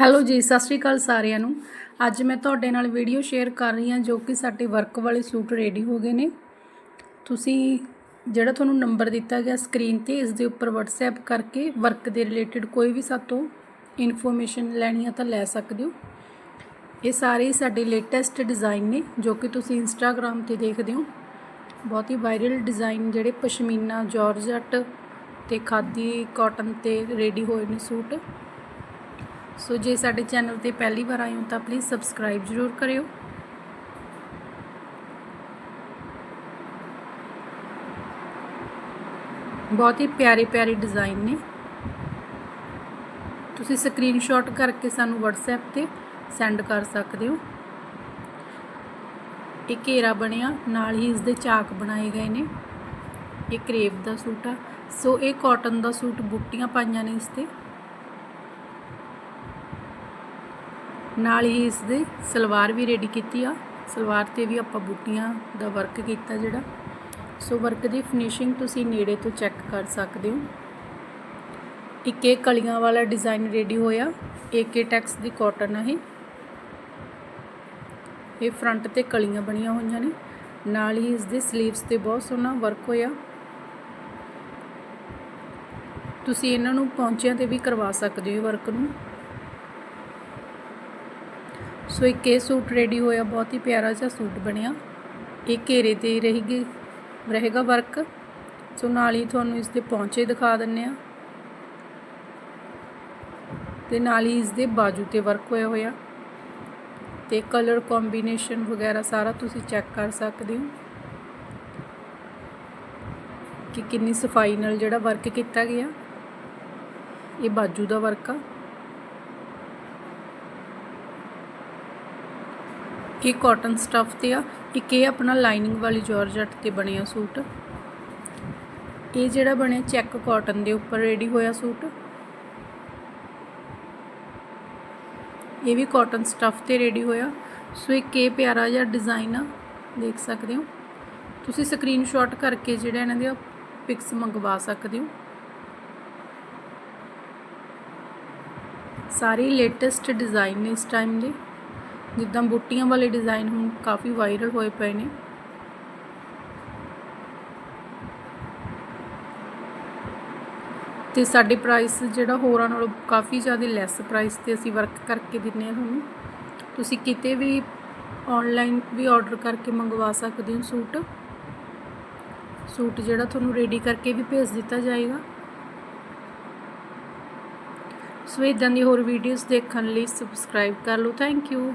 Hello ਜੀ, ਸਤਿ ਸ਼੍ਰੀ ਅਕਾਲ ਸਾਰਿਆਂ ਨੂੰ। ਅੱਜ ਮੈਂ ਤੁਹਾਡੇ ਨਾਲ ਵੀਡੀਓ ਸ਼ੇਅਰ ਕਰ ਰਹੀ ਹਾਂ ਜੋ ਕਿ ਸਾਡੇ ਵਰਕ ਵਾਲੇ ਸੂਟ ਰੈਡੀ ਹੋ ਗਏ ਨੇ। ਤੁਸੀਂ ਜਿਹੜਾ ਤੁਹਾਨੂੰ ਨੰਬਰ ਦਿੱਤਾ ਗਿਆ ਸਕਰੀਨ ਤੇ, ਇਸ ਦੇ ਉੱਪਰ WhatsApp ਕਰਕੇ ਵਰਕ ਦੇ ਰਿਲੇਟਡ ਕੋਈ ਵੀ ਸਾਤੋਂ ਇਨਫੋਰਮੇਸ਼ਨ ਲੈਣੀ ਆ ਤਾਂ ਲੈ ਸਕਦੇ ਹੋ। ਇਹ ਸਾਰੇ ਸਾਡੇ ਲੇਟੈਸਟ ਡਿਜ਼ਾਈਨ ਨੇ, ਜੋ ਕਿ ਤੁਸੀਂ ਇੰਸਟਾਗ੍ਰam ਤੇ ਦੇਖਦੇ ਹੋ। ਬਹੁਤ ਹੀ ਵਾਇਰਲ ਡਿਜ਼ਾਈਨ ਜਿਹੜੇ ਪਸ਼ਮੀਨਾ ਜਾਰਜਟ ਤੇ ਖਾਦੀ ਕਾਟਨ ਤੇ ਰੈਡੀ ਹੋਏ ਨੇ ਸੂਟ। ਸੋ ਜੇ ਸਾਡੇ ਚੈਨਲ ਤੇ ਪਹਿਲੀ ਵਾਰ ਆਏ ਹੋ ਤਾਂ ਪਲੀਜ਼ ਸਬਸਕ੍ਰਾਈਬ ਜ਼ਰੂਰ ਕਰਿਓ। ਬਹੁਤ ਹੀ ਪਿਆਰੇ ਪਿਆਰੇ ਡਿਜ਼ਾਈਨ ਨੇ। ਤੁਸੀਂ ਸਕਰੀਨਸ਼ਾਟ ਕਰਕੇ ਸਾਨੂੰ WhatsApp ਤੇ ਸੈਂਡ ਕਰ ਸਕਦੇ ਹੋ। ਇਹ ਘੇਰਾ ਬਣਿਆ, ਨਾਲ ਹੀ ਇਸ ਦੇ ਚਾਕ ਬਣਾਏ ਗਏ ਨੇ। ਇਹ ਕਰੇਪ ਦਾ ਸੂਟ ਆ। ਸੋ ਇਹ ਕਾਟਨ ਦਾ ਸੂਟ ਬੁੱਟੀਆਂ ਪਾਈਆਂ ਨੇ ਇਸ ਤੇ। ਨਾਲ ਹੀ ਇਸ ਦੇ ਸਲਵਾਰ ਵੀ ਰੈਡੀ ਕੀਤੀ ਆ। ਸਲਵਾਰ ਤੇ ਵੀ ਆਪਾਂ ਬੂਟੀਆਂ ਦਾ ਵਰਕ ਕੀਤਾ ਜਿਹੜਾ। ਸੋ ਵਰਕ ਦੀ ਫਿਨਿਸ਼ਿੰਗ ਤੁਸੀਂ ਨੇੜੇ ਤੋਂ ਚੈੱਕ ਕਰ ਸਕਦੇ ਹੋ। ਇੱਕ ਇਹ ਕਲੀਆਂ ਵਾਲਾ ਡਿਜ਼ਾਈਨ ਰੈਡੀ ਹੋਇਆ। ਏਕੇ ਟੈਕਸ ਦੀ ਕਾਟਨ ਹੈ ਇਹ। ਫਰੰਟ ਤੇ ਕਲੀਆਂ ਬਣੀਆਂ ਹੋਈਆਂ ਨੇ। ਨਾਲ ਹੀ ਇਸ ਦੇ 슬ੀਵਸ ਤੇ ਬਹੁਤ ਸੋਹਣਾ ਵਰਕ ਹੋਇਆ। ਤੁਸੀਂ ਇਹਨਾਂ ਨੂੰ ਪੌਂਚਿਆਂ ਤੇ ਵੀ ਕਰਵਾ ਸਕਦੇ ਹੋ ਵਰਕ ਨੂੰ। ਸੋ ਇੱਕ ਇਹ ਸੂਟ ਰੈਡੀ ਹੋਇਆ, ਬਹੁਤ ਹੀ ਪਿਆਰਾ ਜਿਹਾ ਸੂਟ ਬਣਿਆ। ਇਹ ਘੇਰੇ ਤੇ ਰਹੇਗੀ, ਰਹੇਗਾ ਵਰਕ ਸੋ ਨਾਲ ਹੀ ਤੁਹਾਨੂੰ ਇਸ ਦੇ ਪੌਂਚੇ ਦਿਖਾ ਦਿੰਨੇ ਆ ਤੇ ਨਾਲ ਹੀ ਇਸ ਦੇ ਬਾਜੂ ਤੇ ਵਰਕ ਹੋਇਆ ਹੋਇਆ। ਤੇ ਕਲਰ ਕੰਬੀਨੇਸ਼ਨ ਵਗੈਰਾ ਸਾਰਾ ਤੁਸੀਂ ਚੈੱਕ ਕਰ ਸਕਦੇ ਹੋ। ਕਿ ਕਿੰਨੀ ਸਫ਼ਾਈ ਨਾਲ ਜਿਹੜਾ ਵਰਕ ਕੀਤਾ ਗਿਆ। ਇਹ ਬਾਜੂ ਦਾ ਵਰਕ ਆ। ਇਹ ਕਾਟਨ ਸਟੱਫ ਤੇ ਆ ਇੱਕ ਇਹ ਆਪਣਾ ਲਾਈਨਿੰਗ ਵਾਲੀ ਜਾਰਜਟ ਤੇ ਬਣਿਆ ਸੂਟ। ਇਹ ਜਿਹੜਾ ਬਣਿਆ ਚੈੱਕ ਕਾਟਨ ਦੇ ਉੱਪਰ ਰੈਡੀ ਹੋਇਆ ਸੂਟ। ਇਹ ਵੀ ਕਾਟਨ ਸਟੱਫ ਤੇ ਰੈਡੀ ਹੋਇਆ। ਸੋ ਇੱਕ ਇਹ ਪਿਆਰਾ ਜਿਹਾ ਡਿਜ਼ਾਈਨ ਆ, ਦੇਖ ਸਕਦੇ ਹੋ। ਤੁਸੀਂ ਸਕਰੀਨਸ਼ਾਟ ਕਰਕੇ ਜਿਹੜਾ ਇਹਨਾਂ ਦੇ ਪਿਕਸ ਮੰਗਵਾ ਸਕਦੇ ਹੋ। ਸਾਰੇ ਲੇਟੈਸਟ ਡਿਜ਼ਾਈਨ ਨੇ ਇਸ ਟਾਈਮ ਦੇ। ਜਿੱਦਾਂ ਬੂਟੀਆਂ ਵਾਲੇ ਡਿਜ਼ਾਈਨ ਹੁਣ ਕਾਫੀ ਵਾਇਰਲ ਹੋਏ ਪਏ ਨੇ। ਤੇ ਸਾਡੇ ਪ੍ਰਾਈਸ ਜਿਹੜਾ ਹੋਰਾਂ ਨਾਲੋਂ ਕਾਫੀ ਜ਼ਿਆਦਾ ਲੈਸ ਪ੍ਰਾਈਸ ਤੇ ਅਸੀਂ ਵਰਕ ਕਰਕੇ ਦਿੰਨੇ ਆ ਤੁਹਾਨੂੰ। ਤੁਸੀਂ ਕਿਤੇ ਵੀ ਆਨਲਾਈਨ ਵੀ ਆਰਡਰ ਕਰਕੇ ਮੰਗਵਾ ਸਕਦੇ ਹੋ ਸੂਟ। ਸੂਟ ਜਿਹੜਾ ਤੁਹਾਨੂੰ ਰੈਡੀ ਕਰਕੇ ਵੀ ਭੇਜ ਦਿੱਤਾ ਜਾਏਗਾ। ਸੋ ਇਦਾਂ ਦੀ ਹੋਰ ਵੀਡੀਓਜ਼ ਦੇਖਣ ਲਈ ਸਬਸਕ੍ਰਾਈਬ ਕਰ ਲਓ। Thank you